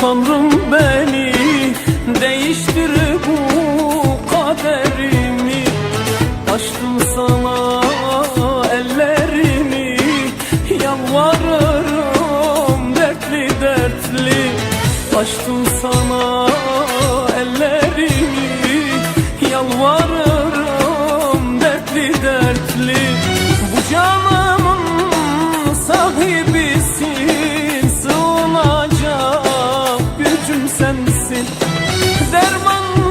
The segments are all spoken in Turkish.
Tanrım beni değiştir bu kaderimi. Açtım sana ellerimi Yalvarırım dertli dertli. Açtım sana ellerimi Yalvarırım gücüm sensin Derman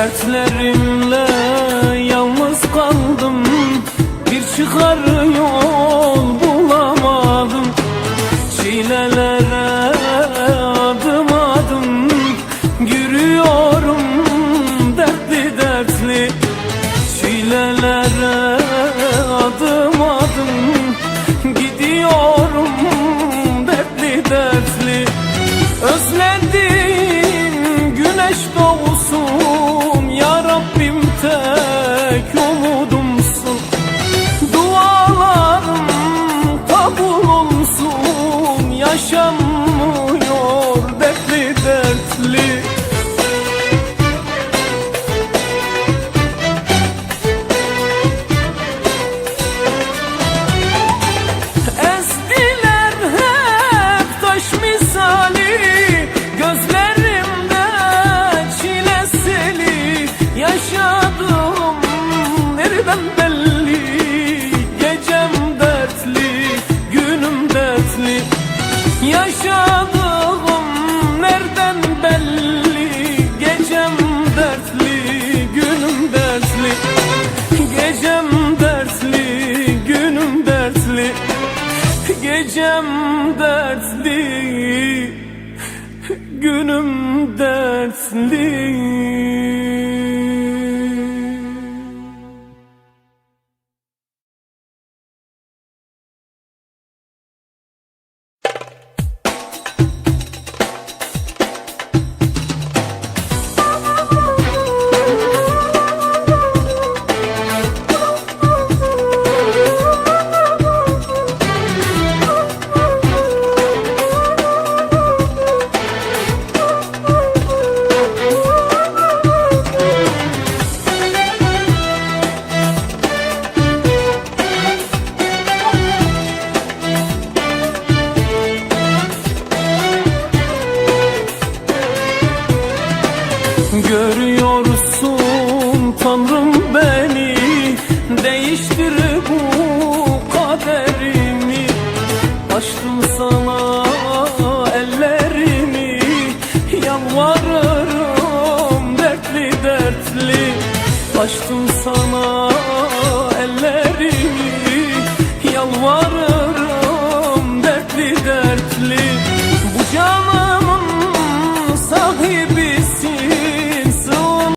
Dertlerimle Yaşadığım nereden belli? Gecem dertli, günüm dertli. Gecem dertli, günüm dertli. Gecem dertli, günüm dertli Tanrım beni Değiştir bu kaderimi. Açtım sana ellerimi Yalvarırım dertli dertli. Açtım sana ellerimi Yalvarırım